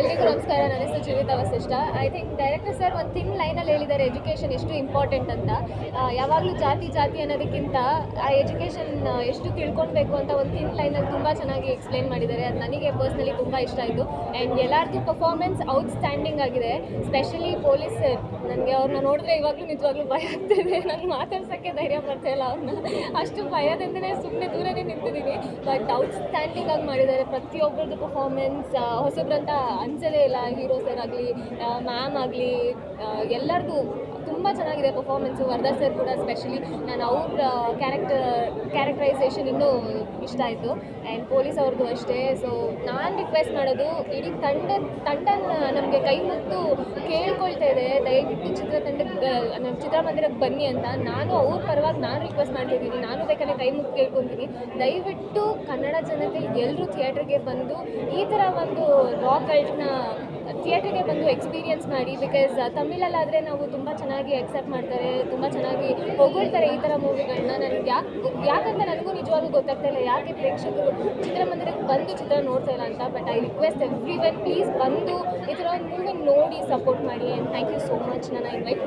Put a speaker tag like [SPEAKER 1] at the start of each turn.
[SPEAKER 1] ಎಲ್ರಿಗೂ ನಮಸ್ಕಾರ. ನನ್ನ ಹೆಸರು Jeevitha Vasishta. I think director sir ಒಂದು ತಿಂಗ್ ಲೈನಲ್ಲಿ ಹೇಳಿದ್ದಾರೆ ಎಜುಕೇಷನ್ ಎಷ್ಟು ಇಂಪಾರ್ಟೆಂಟ್ ಅಂತ. ಯಾವಾಗಲೂ ಜಾತಿ ಜಾತಿ ಅನ್ನೋದಕ್ಕಿಂತ ಆ ಎಜುಕೇಷನ್ ಎಷ್ಟು ತಿಳ್ಕೊಳ್ಬೇಕು ಅಂತ ಒಂದು ತಿಂಗ್ ಲೈನಲ್ಲಿ ತುಂಬ ಚೆನ್ನಾಗಿ ಎಕ್ಸ್ಪ್ಲೈನ್ ಮಾಡಿದ್ದಾರೆ. ಅದು ನನಗೆ ಪರ್ಸ್ನಲಿ ತುಂಬ ಇಷ್ಟ ಆಯಿತು. ಆ್ಯಂಡ್ ಎಲ್ಲರದ್ದು ಪರ್ಫಾರ್ಮೆನ್ಸ್ ಔಟ್ಸ್ಟ್ಯಾಂಡಿಂಗ್ ಆಗಿದೆ. ಸ್ಪೆಷಲಿ ಪೊಲೀಸ್ ನನಗೆ ಅವ್ರನ್ನ ನೋಡಿದ್ರೆ ಇವಾಗಲೂ ನಿಜವಾಗ್ಲೂ ಭಯ ಆಗ್ತಿದೆ. ನಾನು ಮಾತಾಡ್ಸೋಕ್ಕೆ ಧೈರ್ಯ ಬರ್ತಾ ಇಲ್ಲ ಅವ್ರನ್ನ ಅಷ್ಟು ಭಯದಿಂದನೇ ಸುಮ್ಮನೆ ದೂರನೇ ನಿಂತಿದ್ದೀನಿ. ಬಟ್ ಔಟ್ಸ್ಟ್ಯಾಂಡಿಂಗ್ ಆಗಿ ಮಾಡಿದ್ದಾರೆ. ಪ್ರತಿಯೊಬ್ಬರದ್ದು ಪರ್ಫಾರ್ಮೆನ್ಸ್ ಹೊಸಬ್ರಂತ ಅನ್ಸೋದೇ ಇಲ್ಲ ಹೀರೋ ಸರ್ ಆಗಲಿ ಮ್ಯಾಮ್ ಆಗಲಿ ಎಲ್ಲರದು ತುಂಬ ಚೆನ್ನಾಗಿದೆ ಪರ್ಫಾರ್ಮೆನ್ಸು ವರ್ಧಾ ಸರ್ ಕೂಡ ಸ್ಪೆಷಲಿ ನಾನು ಅವ್ರ ಕ್ಯಾರೆಕ್ಟರ್ ಕ್ಯಾರೆಕ್ಟರೈಸೇಷನ್ ಇನ್ನೂ ಇಷ್ಟ ಆಯಿತು. ಆ್ಯಂಡ್ ಪೊಲೀಸ್ ಅವ್ರದ್ದು ಅಷ್ಟೇ. ಸೊ ನಾನು ರಿಕ್ವೆಸ್ಟ್ ಮಾಡೋದು ಇಡೀ ತಂಡ ತಂಡ ನಮಗೆ ಕೈ ಮುತ್ತು ಕೇಳ್ಕೊಳ್ತಾ ಇದೆ. ದಯವಿಟ್ಟು ಚಿತ್ರತಂಡಕ್ಕೆ ನಮ್ಮ ಚಿತ್ರಮಂದಿರಕ್ಕೆ ಬನ್ನಿ ಅಂತ. ನಾನು ಅವ್ರ ಪರವಾಗಿ ನಾನು ರಿಕ್ವೆಸ್ಟ್ ಮಾಡ್ತಿದ್ದೀನಿ ನಾನು ಬೇಕಾದ್ರೆ ಕೈ ಮುತ್ತು ಕೇಳ್ಕೊತೀನಿ. ದಯವಿಟ್ಟು ಕನ್ನಡ ಜನತೆ ಎಲ್ಲರೂ ಥಿಯೇಟ್ರಿಗೆ ಬಂದು ಈ ಥರ ಒಂದು ರಾಕಲ್ಟ್ನ ಥಿಯೇಟ್ರಿಗೆ ಬಂದು ಎಕ್ಸ್ಪೀರಿಯೆನ್ಸ್ ಮಾಡಿ ಬಿಕಾಸ್ ತಮಿಳಲ್ಲಾದರೆ ನಾವು ತುಂಬ ಚೆನ್ನಾಗಿ ಎಕ್ಸೆಪ್ಟ್ ಮಾಡ್ತಾರೆ, ತುಂಬ ಚೆನ್ನಾಗಿ ಹೊಗಳ್ತಾರೆ ಈ ಥರ ಮೂವಿಗಳನ್ನ ನನಗೆ ಯಾಕೆ, ಯಾಕಂತ ನನಗೂ ನಿಜವಾಗೂ ಗೊತ್ತಾಗ್ತಾ ಇಲ್ಲ. ಯಾಕೆ ಪ್ರೇಕ್ಷಕರು ಚಿತ್ರಮಂದಿರಕ್ಕೆ ಬಂದು ಚಿತ್ರ ನೋಡ್ತಾ ಇಲ್ಲ ಅಂತ? But I request everyone please ಬಂದು ಈ ಥರ ಒಂದು ಮೂವಿ ನೋಡಿ ಸಪೋರ್ಟ್ ಮಾಡಿ and thank you so much ನನ್ನ ಇನ್ವೈಟ್